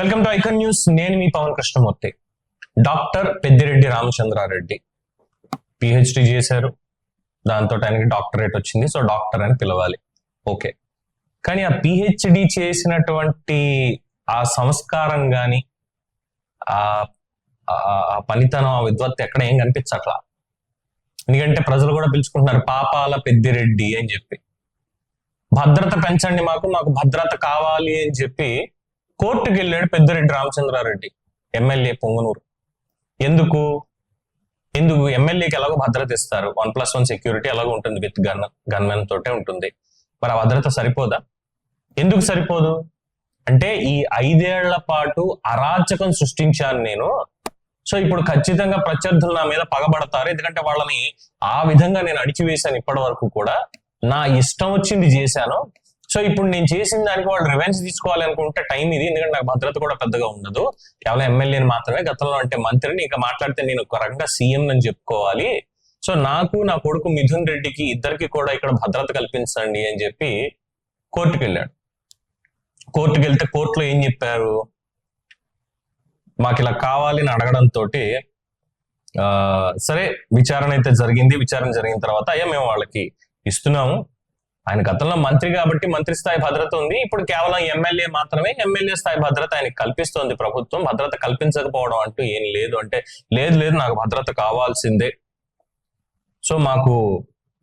Welcome to icon news. నేను మీ Pavan Krishnamurthy. Doctor Peddireddy Ramachandra Reddy PhD చేశారు. దాంతో ఆయనకి డాక్టరేట్ వచ్చింది. సో డాక్టర్ అని పిలవాలి. ఓకే. కానీ ఆ పిహెచ్డి చేసినటువంటి ఆ సంస్కారం కానీ ఆ పనితనం ఆ విద్వత్ ఎక్కడ ఏం కనిపించట్లా? ఎందుకంటే ప్రజలు కూడా పిలుచుకుంటున్నారు పాపాల పెద్దిరెడ్డి అని చెప్పి. భద్రత పెంచండి మాకు మాకు భద్రత కావాలి అని చెప్పి కోర్టుకు వెళ్ళాడు పెద్దిరెడ్డి రామచంద్రారెడ్డి ఎమ్మెల్యే పొంగునూరు. ఎందుకు? ఎందుకు? ఎమ్మెల్యేకి ఎలాగో భద్రత ఇస్తారు. వన్ ప్లస్ వన్ సెక్యూరిటీ ఎలాగో ఉంటుంది విత్ గన్ గన్మెన్ తోటే ఉంటుంది. మరి ఆ భద్రత సరిపోదా? ఎందుకు సరిపోదు? అంటే ఈ ఐదేళ్ళ పాటు అరాచకం సృష్టించాను నేను. సో ఇప్పుడు ఖచ్చితంగా ప్రత్యర్థులు నా మీద పగబడతారు. ఎందుకంటే వాళ్ళని ఆ విధంగా నేను అడిచివేశాను ఇప్పటి వరకు కూడా. నా ఇష్టం వచ్చింది చేశాను. సో ఇప్పుడు నేను చేసిన దానికి వాళ్ళు రివెన్స్ తీసుకోవాలనుకుంటే టైం ఇది. ఎందుకంటే నాకు భద్రత కూడా పెద్దగా ఉండదు. కేవలం ఎమ్మెల్యేని మాత్రమే గతంలో అంటే మంత్రిని ఇంకా మాట్లాడితే నేను ఒక రకంగా సీఎం అని చెప్పుకోవాలి. సో నాకు నా కొడుకు మిథున్ రెడ్డికి ఇద్దరికి కూడా ఇక్కడ భద్రత కల్పించండి అని చెప్పి కోర్టుకు వెళ్ళాడు. కోర్టుకు వెళ్తే కోర్టులో ఏం చెప్పారు? మాకు ఇలా కావాలని అడగడంతో సరే విచారణ అయితే జరిగింది. విచారణ జరిగిన తర్వాత అయ్యా మేము వాళ్ళకి ఇస్తున్నాము. ఆయన గతంలో మంత్రి కాబట్టి మంత్రి స్థాయి భద్రత ఉంది. ఇప్పుడు కేవలం ఎమ్మెల్యే మాత్రమే ఎమ్మెల్యే స్థాయి భద్రత ఆయనకి కల్పిస్తోంది ప్రభుత్వం. భద్రత కల్పించకపోవడం అంటూ ఏం లేదు. అంటే లేదు లేదు నాకు భద్రత కావాల్సిందే. సో మాకు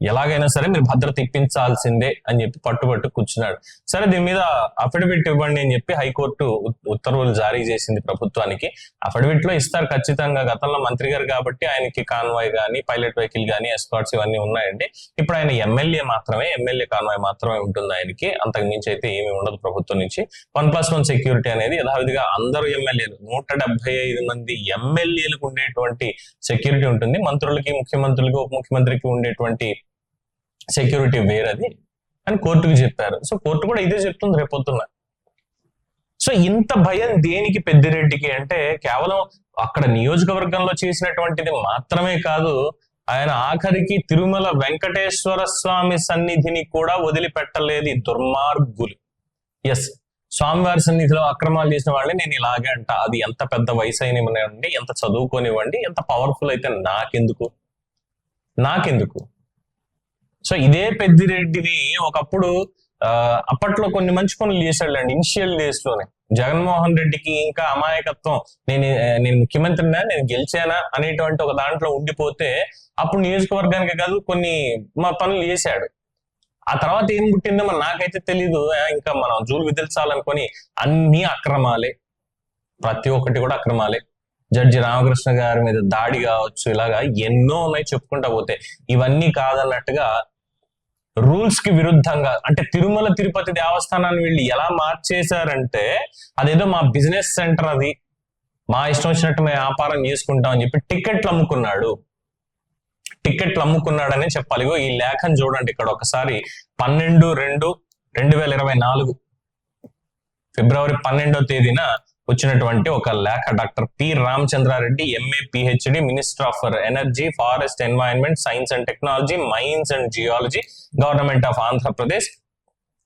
ఎలాగైనా సరే మీరు భద్రత ఇప్పించాల్సిందే అని చెప్పి పట్టుబట్టు కూర్చున్నాడు. సరే దీని మీద అఫిడవిట్ ఇవ్వండి అని చెప్పి హైకోర్టు ఉత్తర్వులు జారీ చేసింది ప్రభుత్వానికి. అఫిడవిట్లో ఇస్తారు ఖచ్చితంగా గతంలో మంత్రి గారు కాబట్టి ఆయనకి కాన్వాయ్ గానీ పైలట్ వెహికల్ గానీ ఎస్కాట్స్ ఇవన్నీ ఉన్నాయండి. ఇప్పుడు ఆయన ఎమ్మెల్యే మాత్రమే ఎమ్మెల్యే కాన్వాయ్ మాత్రమే ఉంటుంది ఆయనకి. అంతకు మించి అయితే ఏమీ ఉండదు ప్రభుత్వం నుంచి. వన్ ప్లస్ వన్ సెక్యూరిటీ అనేది యథావిధిగా అందరూ ఎమ్మెల్యేలు నూట డెబ్బై ఐదు మంది ఎమ్మెల్యేలకు ఉండేటువంటి సెక్యూరిటీ ఉంటుంది. మంత్రులకి ముఖ్యమంత్రులకి ఉప ముఖ్యమంత్రికి ఉండేటువంటి సెక్యూరిటీ వేరది అని కోర్టుకు చెప్పారు. సో కోర్టు కూడా ఇదే చెప్తుంది రేపొద్దున సో ఇంత భయం దేనికి పెద్దిరెడ్డికి అంటే కేవలం అక్కడ నియోజకవర్గంలో చేసినటువంటిది మాత్రమే కాదు ఆయన ఆఖరికి తిరుమల వెంకటేశ్వర స్వామి సన్నిధిని కూడా వదిలిపెట్టలేదు దుర్మార్గులు. ఎస్ స్వామివారి సన్నిధిలో అక్రమాలు చేసిన వాళ్ళని నేను ఇలాగే అంట. అది ఎంత పెద్ద వయసు అయినవ్వండి ఎంత చదువుకోనివ్వండి ఎంత పవర్ఫుల్ అయితే నాకెందుకు? నాకెందుకు? సో ఇదే పెద్దిరెడ్డిని ఒకప్పుడు ఆ, అప్పట్లో కొన్ని మంచి పనులు చేశాడులేండి. ఇనిషియల్ డేస్లోనే. జగన్మోహన్ రెడ్డికి ఇంకా అమాయకత్వం నేను నేను ముఖ్యమంత్రినా నేను గెలిచానా అనేటువంటి ఒక దాంట్లో ఉండిపోతే అప్పుడు నియోజకవర్గానికి కాదు కొన్ని మా పనులు చేశాడు. ఆ తర్వాత ఏం పుట్టిందో మరి నాకైతే తెలీదు. ఇంకా మనం జూలు విదిల్చాలనుకొని అన్ని అక్రమాలే. ప్రతి ఒక్కటి కూడా అక్రమాలే. జడ్జి రామకృష్ణ గారి మీద దాడి కావచ్చు ఇలాగా ఎన్నో ఉన్నాయి చెప్పుకుంటా పోతే. ఇవన్నీ కాదన్నట్టుగా రూల్స్కి విరుద్ధంగా అంటే తిరుమల తిరుపతి దేవస్థానాన్ని వీళ్ళు ఎలా మార్చేశారంటే అదేదో మా బిజినెస్ సెంటర్ అది మా ఇష్టం వచ్చినట్టు మేము వ్యాపారం చేసుకుంటాం అని చెప్పి టికెట్లు అమ్ముకున్నాడు. టికెట్లు అమ్ముకున్నాడనే చెప్పాలి. ఈ లేఖను చూడండి ఇక్కడ ఒకసారి. పన్నెండు రెండు రెండు వేల ఇరవై నాలుగు. ఫిబ్రవరి పన్నెండో తేదీన వచ్చినటువంటి ఒక లేఖ doctor P Ramachandra Reddy MA PhD minister of energy forest environment science and technology mines and geology government of Andhra Pradesh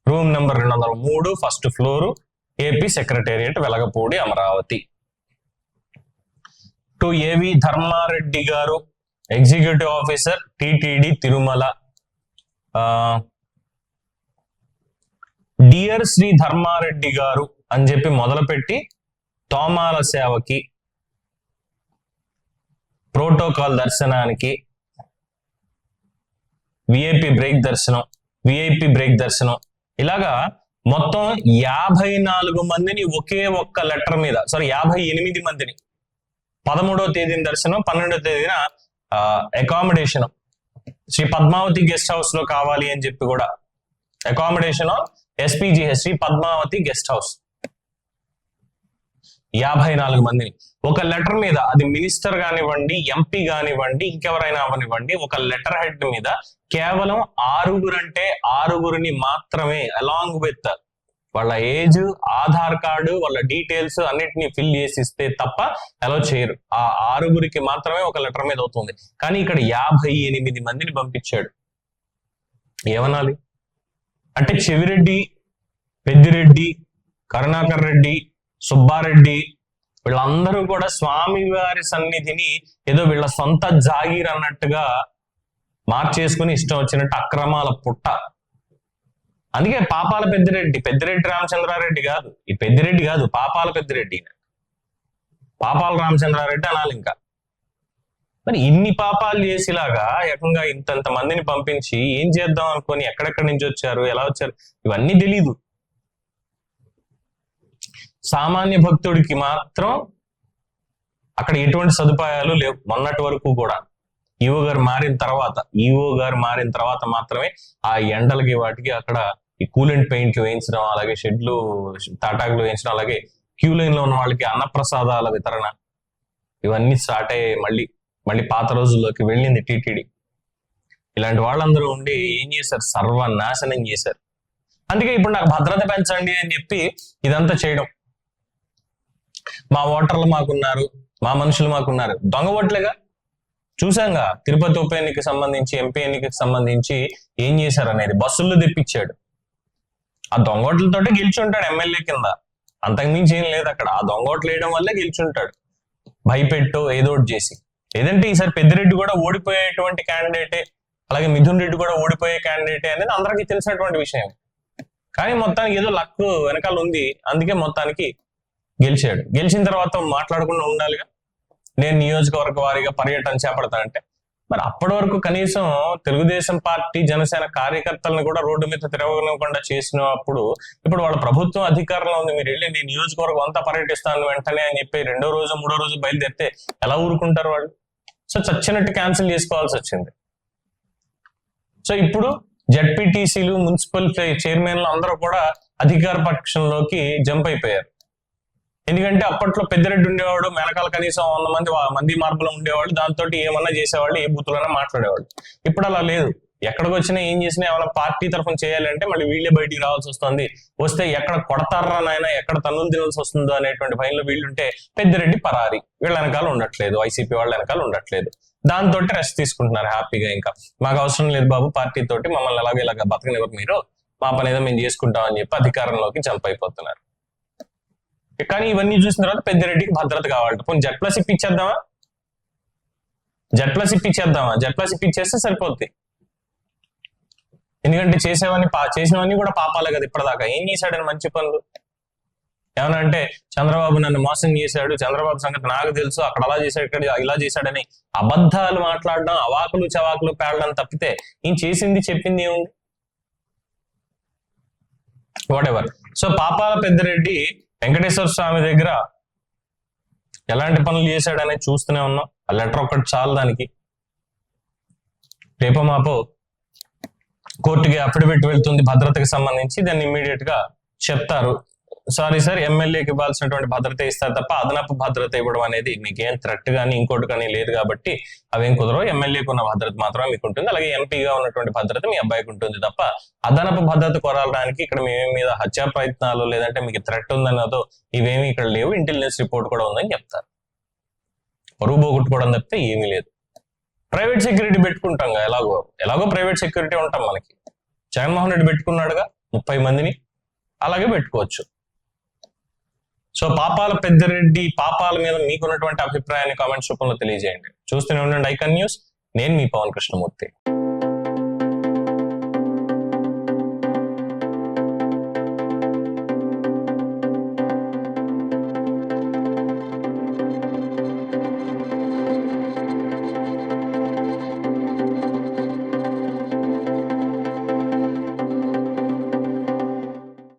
room number రెండు వందల మూడు first floor AP secretariat Velagapudi Amaravati to AV Dharma Reddy garu executive officer TTD Tirumala dear Shri Dharma Reddy garu అని చెప్పి మొదలుపెట్టి తోమాల సేవకి protocol దర్శనానికి VIP break దర్శనం విఐపి బ్రేక్ దర్శనం. ఇలాగా మొత్తం యాభై నాలుగు మందిని ఒకే ఒక్క లెటర్ మీద సారీ యాభై ఎనిమిది మందిని. పదమూడవ తేదీన దర్శనం పన్నెండవ తేదీన అకామిడేషన్ శ్రీ పద్మావతి గెస్ట్ హౌస్లో కావాలి అని చెప్పి కూడా. Accommodation SPGH Shri Padmavati guest house. యాభై నాలుగు మందిని. ఒక లెటర్ మీద అది మినిస్టర్ కానివ్వండి ఎంపీ కానివ్వండి ఇంకెవరైనా అవనివ్వండి ఒక లెటర్ హెడ్ మీద కేవలం ఆరుగురు అంటే ఆరుగురిని మాత్రమే అలాంగ్ విత్ వాళ్ళ ఏజ్ ఆధార్ కార్డు వాళ్ళ డీటెయిల్స్ అన్నిటిని ఫిల్ చేసి ఇస్తే తప్ప అలో చేయరు. ఆ ఆరుగురికి మాత్రమే ఒక లెటర్ మీద అవుతుంది. కానీ ఇక్కడ యాభై ఎనిమిది మందిని పంపించాడు. ఏమనాలి? అంటే చెవిరెడ్డి పెద్దిరెడ్డి కరుణాకర్ రెడ్డి సుబ్బారెడ్డి వీళ్ళందరూ కూడా స్వామివారి సన్నిధిని ఏదో వీళ్ళ సొంత జాగీర్ అన్నట్టుగా మార్చేసుకుని ఇష్టం వచ్చినట్టు అక్రమాల పుట్ట. అందుకే పాపాల పెద్దిరెడ్డి పెద్దిరెడ్డి రామచంద్రారెడ్డి కాదు. ఈ పెద్దిరెడ్డి కాదు పాపాల పెద్దిరెడ్డి పాపాల రామచంద్రారెడ్డి అనాలి ఇంకా. మరి ఇన్ని పాపాలు చేసేలాగా ఏకంగా ఇంతంత మందిని పంపించి ఏం చేద్దాం అనుకొని ఎక్కడెక్కడి నుంచి వచ్చారు ఎలా వచ్చారు ఇవన్నీ తెలీదు. సామాన్య భక్తుడికి మాత్రం అక్కడ ఎటువంటి సదుపాయాలు లేవు. మొన్నటి వరకు కూడా ఈవో గారు మారిన తర్వాత ఈవో గారు మారిన తర్వాత మాత్రమే ఆ ఎండలకి వాటికి అక్కడ ఈ కూలెంట్ పెయింట్లు వేయించడం అలాగే షెడ్లు తాటాకులు వేయించడం అలాగే క్యూ లైన్లో ఉన్న వాళ్ళకి అన్నప్రసాదాల వితరణ ఇవన్నీ స్టార్ట్ అయ్యాయి మళ్ళీ. మళ్ళీ పాత రోజుల్లోకి వెళ్ళింది టీటీడీ. ఇలాంటి వాళ్ళందరూ ఉండి ఏం చేశారు? సర్వనాశనం చేశారు. అందుకే ఇప్పుడు నాకు భద్రత పెంచండి అని చెప్పి ఇదంతా చేయడం. మా ఓటర్లు మాకున్నారు మా మనుషులు మాకున్నారు. దొంగ ఓట్లేగా? చూసాంగా తిరుపతి ఉప ఎన్నికకి సంబంధించి ఎంపీ ఎన్నికకి సంబంధించి ఏం చేశారు అనేది బస్సుల్లో తెప్పించాడు. ఆ దొంగ ఓట్లతోటే గెలిచుంటాడు ఎమ్మెల్యే కింద. అంతకుమించి ఏం లేదు అక్కడ. ఆ దొంగ ఓట్లు వేయడం వల్లే గెలిచుంటాడు. భయపెట్టు ఏదో ఒకటి చేసి. లేదంటే ఈసారి పెద్దిరెడ్డి కూడా ఓడిపోయేటువంటి క్యాండిడేటే అలాగే మిథున్ రెడ్డి కూడా ఓడిపోయే క్యాండిడేటే అనేది అందరికీ తెలిసినటువంటి విషయం. కానీ మొత్తానికి ఏదో లక్ వెనకాల ఉంది. అందుకే మొత్తానికి గెలిచాడు. గెలిచిన తర్వాత మాట్లాడకుండా ఉండాలిగా? నేను నియోజకవర్గ వారీగా పర్యటన చేపడతానంటే? మరి అప్పటి వరకు కనీసం తెలుగుదేశం పార్టీ జనసేన కార్యకర్తలను కూడా రోడ్డు మీద తిరగనివ్వకుండా చేసినప్పుడు ఇప్పుడు వాళ్ళ ప్రభుత్వం అధికారంలో ఉంది. మీరు వెళ్ళి నేను నియోజకవర్గం అంతా పర్యటిస్తాను వెంటనే అని చెప్పి రెండో రోజు మూడో రోజు బయలుదేరితే ఎలా ఊరుకుంటారు వాళ్ళు? సో చచ్చినట్టు క్యాన్సిల్ చేసుకోవాల్సి వచ్చింది. సో ఇప్పుడు జడ్పీటీసీలు మున్సిపల్ చైర్మన్లు అందరూ కూడా అధికార పక్షంలోకి జంప్ అయిపోయారు. ఎందుకంటే అప్పట్లో పెద్దరెడ్డి ఉండేవాడు వెనకాల కనీసం వంద మంది మంది మార్పులో ఉండేవాళ్ళు దాంతో ఏమన్నా చేసేవాళ్ళు ఏ బూతులైనా మాట్లాడేవాళ్ళు. ఇప్పుడు అలా లేదు. ఎక్కడికి వచ్చినా ఏం చేసినా ఏమైనా పార్టీ తరఫున చేయాలంటే మళ్ళీ వీళ్ళే బయటికి రావాల్సి వస్తుంది. వస్తే ఎక్కడ కొడతారా నాయన ఎక్కడ తన్నులు తినాల్సి వస్తుందో అనేటువంటి భయంలో వీళ్ళుంటే పెద్దిరెడ్డి పరారి. వీళ్ళ వెనకాల ఉండట్లేదు. వైసీపీ వాళ్ళ వెనకాల ఉండట్లేదు. దాంతో రెస్ట్ తీసుకుంటున్నారు హ్యాపీగా ఇంకా. మాకు అవసరం లేదు బాబు పార్టీ తోటి మమ్మల్ని ఎలాగో ఇలాగ బతకనివ్వరు మీరు. మా పని ఏదో మేము చేసుకుంటాం అని చెప్పి అధికారంలోకి జంప్ అయిపోతున్నారు. కానీ ఇవన్నీ చూసిన తర్వాత పెద్దిరెడ్డికి భద్రత కావాలంట పోనీ జెడ్ ప్లస్ ఇప్పించేద్దామా జెడ్ ప్లస్ ఇప్పించేద్దామా జెడ్ ప్లస్ ఇప్పించేస్తే సరిపోద్ది. ఎందుకంటే చేసేవన్నీ పా చేసినవన్నీ కూడా పాపాలే కదా ఇప్పటిదాకా. ఏం చేశాడని మంచి పనులు? ఏమన్నా అంటే చంద్రబాబు నన్ను మోసం చేశాడు చంద్రబాబు సంగతి నాకు తెలుసు అక్కడ అలా చేశాడు ఇక్కడ ఇలా చేశాడని అబద్ధాలు మాట్లాడడం అవాకులు చవాకులు పేడడం తప్పితే ఈయన చేసింది చెప్పింది ఏముంది? ఎవర్ సో పాపాల పెద్దరెడ్డి వెంకటేశ్వర స్వామి దగ్గర ఎలాంటి పనులు చేశాడనేది చూస్తూనే ఉన్నాం. ఆ లెటర్ ఒక్కటి చాలు దానికి. రేపో మాపో కోర్టుకి అఫిడవిట్ వెళ్తుంది భద్రతకి సంబంధించి దాన్ని ఇమ్మీడియట్గా చెప్తారు. సారీ సార్ ఎమ్మెల్యేకి ఇవ్వాల్సినటువంటి భద్రత ఇస్తారు తప్ప అదనపు భద్రత ఇవ్వడం అనేది మీకేం థ్రెట్ కానీ ఇంకోటి కానీ లేదు కాబట్టి అవేం కుదరవు. ఎమ్మెల్యేకి ఉన్న భద్రత మాత్రమే మీకు ఉంటుంది. అలాగే ఎంపీగా ఉన్నటువంటి భద్రత మీ అబ్బాయికి ఉంటుంది తప్ప అదనపు భద్రత కొరాలడానికి ఇక్కడ మీ మీద హత్యా ప్రయత్నాలు లేదంటే మీకు థ్రెట్ ఉందన్నదో ఇవేమి ఇక్కడ లేవు. ఇంటెలిజెన్స్ రిపోర్ట్ కూడా ఉందని చెప్తారు. పరువు పోగొట్టుకోవడం తప్పితే ఏమీ లేదు. ప్రైవేట్ సెక్యూరిటీ పెట్టుకుంటాం కదా ఎలాగో. ఎలాగో ప్రైవేట్ సెక్యూరిటీ ఉంటాం మనకి. జగన్మోహన్ రెడ్డి పెట్టుకున్నాడుగా ముప్పై మందిని. అలాగే పెట్టుకోవచ్చు. సో పాపాల పెద్దరెడ్డి పాపాల మీద మీకున్నటువంటి అభిప్రాయాన్ని కామెంట్స్ రూపంలో తెలియజేయండి. చూస్తూనే ఉండండి ఐకన్ న్యూస్. నేను మీ పవన్ కృష్ణమూర్తి.